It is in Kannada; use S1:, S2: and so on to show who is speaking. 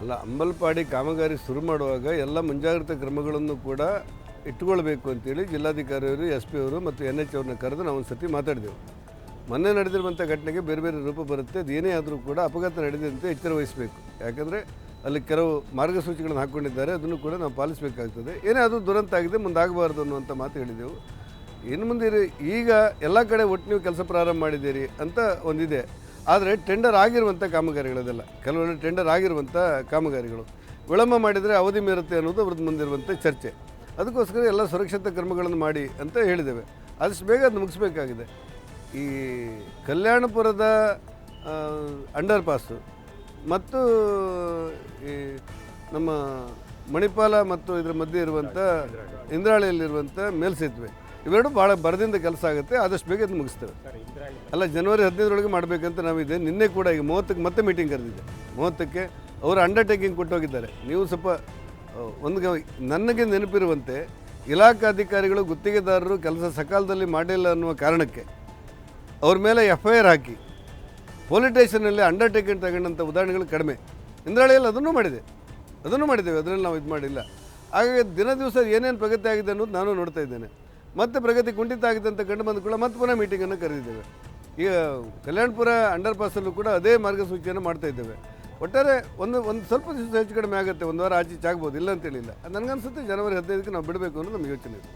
S1: ಅಲ್ಲ, ಅಂಬಲ್ಪಾಡಿ ಕಾಮಗಾರಿ ಶುರು ಮಾಡುವಾಗ ಎಲ್ಲ ಮುಂಜಾಗ್ರತಾ ಕ್ರಮಗಳನ್ನು ಕೂಡ ಇಟ್ಕೊಳ್ಬೇಕು ಅಂತೇಳಿ ಜಿಲ್ಲಾಧಿಕಾರಿಯವರು ಎಸ್ ಪಿ ಅವರು ಮತ್ತು ಎನ್ ಎಚ್ ಅವ್ರನ್ನ ಕರೆದು ನಾವು ಒಂದು ಸತಿ ಮಾತಾಡಿದೆವು. ಮೊನ್ನೆ ನಡೆದಿರುವಂಥ ಘಟನೆಗೆ ಬೇರೆ ಬೇರೆ ರೂಪ ಬರುತ್ತೆ, ಅದು ಆದರೂ ಕೂಡ ಅಪಘಾತ ನಡೆದಂತೆ ಎಚ್ಚರ ವಹಿಸಬೇಕು. ಯಾಕಂದರೆ ಅಲ್ಲಿ ಕೆಲವು ಮಾರ್ಗಸೂಚಿಗಳನ್ನು ಹಾಕ್ಕೊಂಡಿದ್ದಾರೆ, ಅದನ್ನು ಕೂಡ ನಾವು ಪಾಲಿಸಬೇಕಾಗ್ತದೆ. ಏನೇ ಅದು ದುರಂತ ಆಗಿದೆ, ಮುಂದಾಗಬಾರ್ದು ಅನ್ನುವಂಥ ಮಾತು ಹೇಳಿದೆವು. ಇನ್ನು ಮುಂದೆ ಈಗ ಎಲ್ಲ ಕಡೆ ಒಟ್ಟು ನೀವು ಕೆಲಸ ಪ್ರಾರಂಭ ಮಾಡಿದ್ದೀರಿ ಅಂತ ಒಂದಿದೆ. ಆದರೆ ಟೆಂಡರ್ ಆಗಿರುವಂಥ ಕಾಮಗಾರಿಗಳದೆಲ್ಲ. ಕೆಲವೊಂದು ಟೆಂಡರ್ ಆಗಿರುವಂಥ ಕಾಮಗಾರಿಗಳು. ವಿಳಂಬ ಮಾಡಿದರೆ ಅವಧಿ ಮೀರುತ್ತೆ ಅನ್ನೋದು ಅವ್ರದ್ದು ಮುಂದಿರುವಂಥ ಚರ್ಚೆ. ಅದಕ್ಕೋಸ್ಕರ ಎಲ್ಲ ಸುರಕ್ಷತಾ ಕ್ರಮಗಳನ್ನು ಮಾಡಿ ಅಂತ ಹೇಳಿದ್ದೇವೆ. ಆದಷ್ಟು ಬೇಗ ಅದು ಮುಗಿಸ್ಬೇಕಾಗಿದೆ. ಈ ಕಲ್ಯಾಣಪುರದ ಅಂಡರ್ ಪಾಸು ಮತ್ತು ಈ ನಮ್ಮ ಮಣಿಪಾಲ ಮತ್ತು ಇದರ ಮಧ್ಯೆ ಇರುವಂಥ ಇಂದ್ರಾಳಿಯಲ್ಲಿರುವಂಥ ಮೇಲ್ಸೇತುವೆ. ಇವೆರಡು ಭಾಳ ಬರದಿಂದ ಕೆಲಸ ಆಗುತ್ತೆ ಆದಷ್ಟು ಬೇಗ ಅದು ಮುಗಿಸ್ತೇವೆ ಅಲ್ಲ ಜನವರಿ ಹದಿನೈದರೊಳಗೆ ಮಾಡಬೇಕಂತ ನಾವಿದೆ. ನಿನ್ನೆ ಕೂಡ ಈಗ ಮೂವತ್ತಕ್ಕೆ ಮತ್ತೆ ಮೀಟಿಂಗ್ ಕರೆದಿದ್ದೆ. ಮೂವತ್ತಕ್ಕೆ ಅವರು ಅಂಡರ್ಟೇಕಿಂಗ್ ಕೊಟ್ಟೋಗಿದ್ದಾರೆ ನೀವು ಸ್ವಲ್ಪ ಒಂದು ನನಗೆ ನೆನಪಿರುವಂತೆ ಇಲಾಖಾ ಅಧಿಕಾರಿಗಳು ಗುತ್ತಿಗೆದಾರರು ಕೆಲಸ ಸಕಾಲದಲ್ಲಿ ಮಾಡಿಲ್ಲ ಅನ್ನುವ ಕಾರಣಕ್ಕೆ ಅವ್ರ ಮೇಲೆ ಎಫ್ ಐ ಆರ್ ಹಾಕಿ ಪೊಲಿಟೇಷನಲ್ಲಿ ಸ್ಟೇಷನಲ್ಲಿ ಅಂಡರ್ಟೇಕಿಂಗ್ ತಗೊಂಡಂಥ ಉದಾಹರಣೆಗಳು ಕಡಿಮೆ. ಇಂದ್ರಾಳಿಯಲ್ಲಿ ಅದನ್ನು ಮಾಡಿದೆ. ಅದನ್ನು ಮಾಡಿದ್ದೇವೆ. ಅದರಲ್ಲಿ ನಾವು ಇದು ಮಾಡಿಲ್ಲ. ಹಾಗಾಗಿ ದಿನ ದಿವಸ ಏನೇನು ಪ್ರಗತಿ ಆಗಿದೆ ಅನ್ನೋದು ನಾನು ನೋಡ್ತಾ ಇದ್ದೇನೆ. ಮತ್ತೆ ಪ್ರಗತಿ ಕುಂಠಿತ ಆಗಿದೆ ಅಂತ ಕಂಡು ಬಂದ ಕೂಡ ಮತ್ತೆ ಪುನಃ ಮೀಟಿಂಗನ್ನು ಕರೆದಿದ್ದೇವೆ. ಈಗ ಕಲ್ಯಾಣಪುರ ಅಂಡರ್ ಪಾಸಲ್ಲೂ ಕೂಡ ಅದೇ ಮಾರ್ಗಸೂಚಿಯನ್ನು ಮಾಡ್ತಾ ಇದ್ದೇವೆ. ಒಟ್ಟಾರೆ ಒಂದು ಒಂದು ಸ್ವಲ್ಪ ದಿವಸ ಹೆಚ್ಚು ಕಡಿಮೆ ಆಗುತ್ತೆ, ಒಂದು ವಾರ ಆಚೆ ಚಾಗ್ಬೋದು ಇಲ್ಲ ಅಂತೇಳಿಲ್ಲ. ನನಗನ್ಸುತ್ತೆ, ಜನವರಿ ಹದಿನೈದಕ್ಕೆ ನಾವು ಬಿಡಬೇಕು ಅನ್ನೋದು ನಮ್ಮ ಯೋಚನೆ